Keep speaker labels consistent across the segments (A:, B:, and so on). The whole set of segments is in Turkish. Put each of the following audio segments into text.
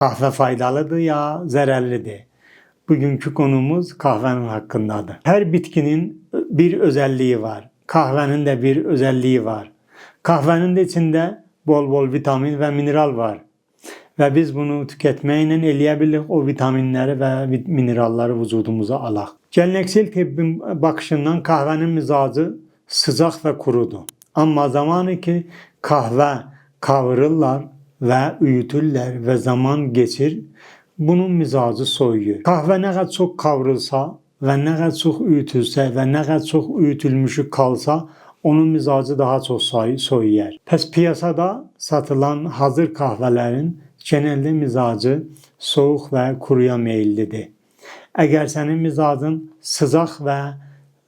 A: Kahve faydalıdır ya zararlıdır? Bugünkü konumuz kahvenin hakkındadır. Her bitkinin bir özelliği var. Kahvenin de bir özelliği var. Kahvenin de içinde bol bol vitamin ve mineral var. Ve biz bunu tüketmeyle eleyebiliriz o vitaminleri ve mineralları vücudumuza alaq. Geleneksel tibbin bakışından kahvenin mizacı sıcak ve kurudur. Ama zamanı ki kahve kavururlar ve üyütürler ve zaman geçir bunun mizacı soyuyor. Kahve ne kadar çok kavrulsa ve ne kadar çok üyütülse ve ne kadar çok üyütülmüşü kalsa onun mizacı daha çok soy- soyuyor. Pes piyasada satılan hazır kahvelerin genelde mizacı soğuk ve kuruya meyillidir. Eğer senin mizacın sıcak ve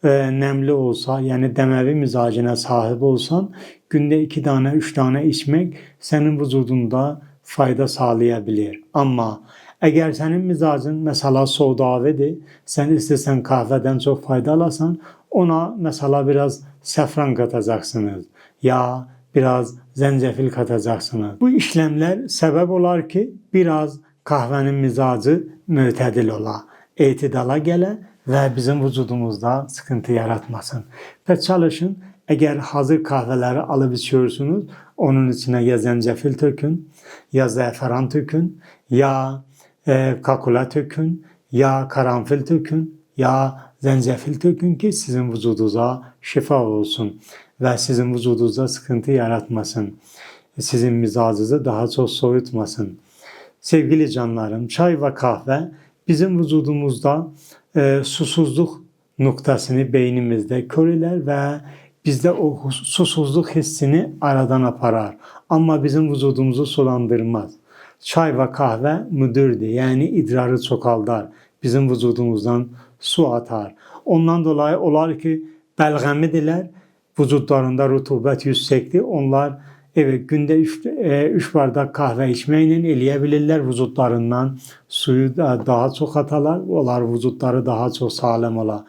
A: e, nemli olsa yani demevi mizacına sahip olsan günde iki tane üç tane içmek senin vücudunda fayda sağlayabilir. Ama eğer senin mizacın mesela soğudavidir, sen istesen kahveden çok fayda alasan ona mesela biraz safran katacaksınız ya biraz zencefil katacaksınız. Bu işlemler sebep olar ki biraz kahvenin mizacı mütedil ola, etidala gele ve bizim vücudumuzda sıkıntı yaratmasın. Ve çalışın eğer hazır kahveleri alıp içiyorsunuz onun içine ya zencefil tökün ya zaferan tökün ya e, kakula tökün ya karanfil tökün ya zencefil tökün ki sizin vücudunuza şifa olsun ve sizin vücudunuza sıkıntı yaratmasın. Sizin mizacınızı daha çok soğutmasın. Sevgili canlarım, çay ve kahve bizim vücudumuzda e, susuzluk noktasını beynimizde körüler ve bizde o susuzluk hissini aradan aparar. Ama bizim vücudumuzu sulandırmaz. Çay ve kahve müdürdür. Yani idrarı çokaldar. Bizim vücudumuzdan su atar. Ondan dolayı olar ki belgemidiler. Vücutlarında rutubet yüksektir. Onlar evet günde 3 bardak kahve içmeyle eleyebilirler vücutlarından. Suyu da daha çok atalar. Onlar vücutları daha çok sağlam olar.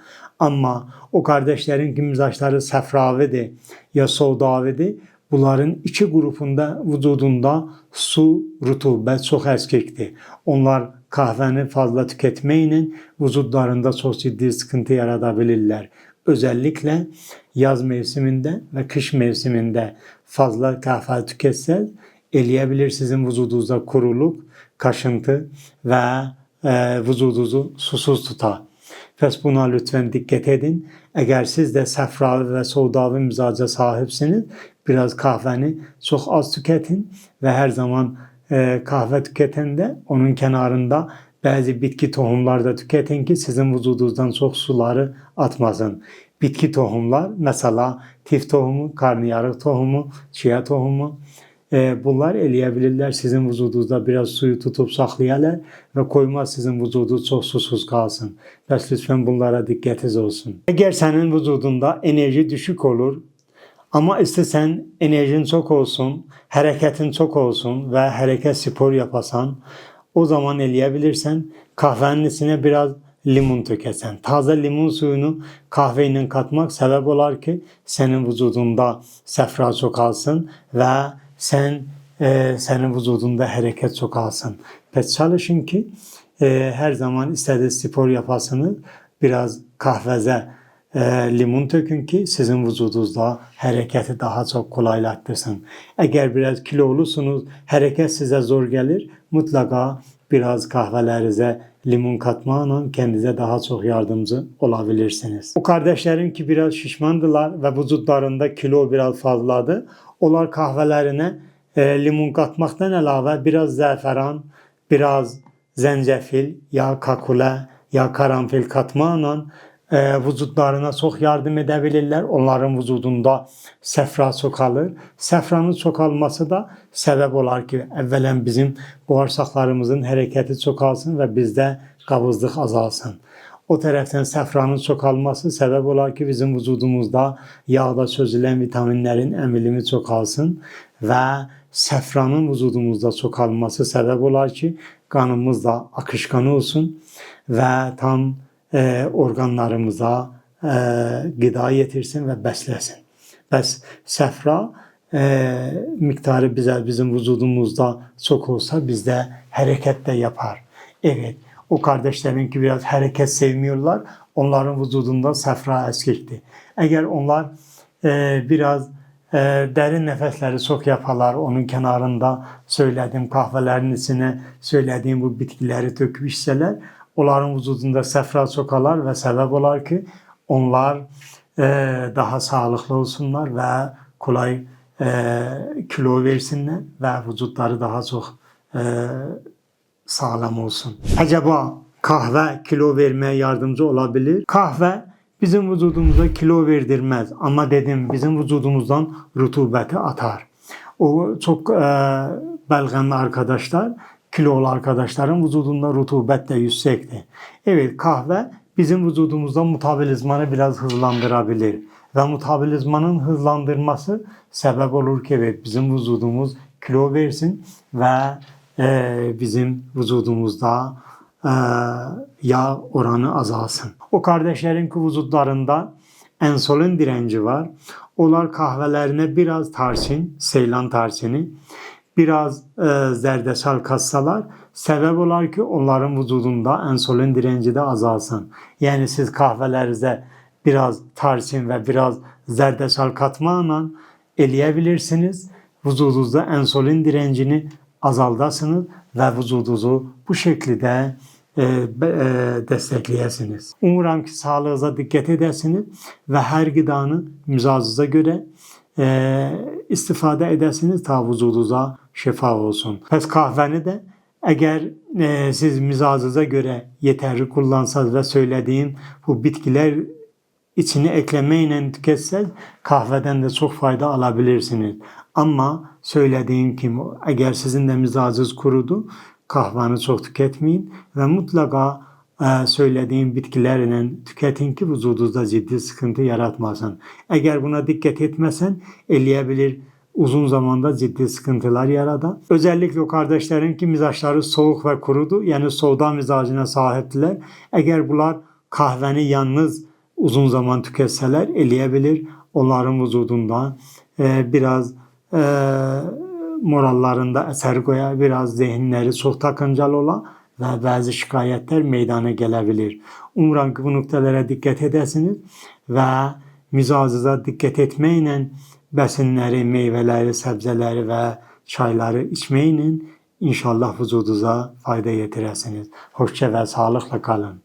A: Ama o kardeşlerin ki mizaçları sefravidir ya soğudavidir. Bunların iki grubunda vücudunda su, rutubet çok eskiktir. Onlar kahveni fazla tüketmeyle vücutlarında çok ciddi sıkıntı yaratabilirler. Özellikle yaz mevsiminde ve kış mevsiminde fazla kahve tüketseniz eleyebilir sizin vücudunuzda kuruluk, kaşıntı ve e, vücudunuzu susuz tutar. Pes buna lütfen dikkat edin. Eğer siz de safravi ve soğudavi mizaca sahipsiniz, biraz kahveni çok az tüketin ve her zaman e, kahve tüketen de onun kenarında bazı bitki tohumlar da tüketin ki sizin vücudunuzdan çok suları atmasın. Bitki tohumlar mesela tif tohumu, karnıyarık tohumu, chia tohumu, e, bunlar eleyebilirler. Sizin vücudunuzda biraz suyu tutup saklayarlar ve koymaz sizin vücudunuz çok susuz kalsın. Bəs lütfen bunlara dikkatiniz olsun. Eğer senin vücudunda enerji düşük olur ama istesen enerjin çok olsun, hareketin çok olsun ve hareket spor yapasan o zaman eleyebilirsen kahvenin içine biraz limon tökesen. Taze limon suyunu kahveyle katmak sebep olar ki senin vücudunda safra çoğalsın ve sen e, senin vücudunda hareket çoğalsın. Pes çalışın ki e, her zaman istediğiniz spor yapasınız. Biraz kahveze e, limon tökün ki sizin vücudunuzda hareketi daha çok kolaylaştırsın. Eğer biraz kilolusunuz, hareket size zor gelir, mutlaka biraz kahvelerinize limon katmakla kendinize daha çok yardımcı olabilirsiniz. O kardeşlerim ki biraz şişmandılar ve vücutlarında kilo biraz fazladı. Onlar kahvelerine e, limon katmaktan əlavə biraz zəfəran, biraz zencefil ya kakule ya karanfil katmaqla vücudlarına çok yardım edebilirler. Onların vücudunda sefra çoxalır. Sefranın çoxalması da sebep olar ki, əvvələn bizim bağırsaqlarımızın hərəkəti çoxalsın və bizdə qabızlıq azalsın. O tərəfdən səfranın çoxalması səbəb olar ki, bizim vücudumuzda yağda çözülən vitaminlərin əmilimi çoxalsın və səfranın vücudumuzda çoxalması səbəb olar ki, qanımız da akışkan olsun və tam e, orqanlarımıza e, qida yetirsin və bəsləsin. Bəs səfra e, miktarı bize bizim vücudumuzda çok olsa bizde hareket de yapar. Evet, o kardeşlerin ki biraz hareket sevmiyorlar. Onların vücudunda sefra eskikti. Eğer onlar e, biraz e, derin nefesleri çok yaparlar. Onun kenarında söylediğim kahvelerin içine söylediğim bu bitkileri döküp içseler onların vücudunda sefra sokalar ve sebep olar ki onlar e, daha sağlıklı olsunlar ve kolay e, kilo versinler ve vücutları daha çok e, sağlam olsun. Acaba kahve kilo vermeye yardımcı olabilir? Kahve bizim vücudumuza kilo verdirmez ama dedim bizim vücudumuzdan rutubeti atar. O çok e, belgenli arkadaşlar, kilolu arkadaşların vücudunda rutubet de yüksekti. Evet kahve bizim vücudumuzda metabolizmanı biraz hızlandırabilir. Ve metabolizmanın hızlandırması sebep olur ki evet, bizim vücudumuz kilo versin ve e, bizim vücudumuzda e, yağ oranı azalsın. O kardeşlerin ki vücutlarında insülin direnci var. Onlar kahvelerine biraz tarçın, seylan tarçını, biraz e, zerdeçal katsalar sebep olar ki onların vücudunda insülin direnci de azalsın. Yani siz kahvelerinize biraz tarçın ve biraz zerdeçal katmağla eleyebilirsiniz. Vücudunuzda insülin direncini azaldasınız ve vücudunuzu bu şekilde e, e, destekleyesiniz. Umuram ki sağlığınıza dikkat edesiniz ve her gıdanı mizacınıza göre e, istifade edesiniz ta vücudunuza şifa olsun. Pes kahveni de eğer e, siz mizacınıza göre yeterli kullansanız ve söylediğim bu bitkiler içine eklemeyle tüketseniz kahveden de çok fayda alabilirsiniz. Ama söylediğim gibi eğer sizin de mizacınız kurudu kahvanı çok tüketmeyin ve mutlaka e, söylediğim bitkilerle tüketin ki vücudunuzda ciddi sıkıntı yaratmasın. Eğer buna dikkat etmesen eleyebilir uzun zamanda ciddi sıkıntılar yaradan. Özellikle o kardeşlerin ki mizaçları soğuk ve kurudu. Yani soğuda mizacına sahiptiler. Eğer bunlar kahveni yalnız uzun zaman tüketseler eleyebilir. Onların vücudunda e, biraz e, morallarında eser koyar, biraz zihinleri çok takıncalı ola ve bazı şikayetler meydana gelebilir. Umuram ki bu noktalara dikkat edesiniz ve mizacınıza dikkat etmeyle besinleri, meyveleri, sebzeleri ve çayları içmeyle inşallah vücudunuza fayda getiresiniz. Hoşça ve sağlıkla kalın.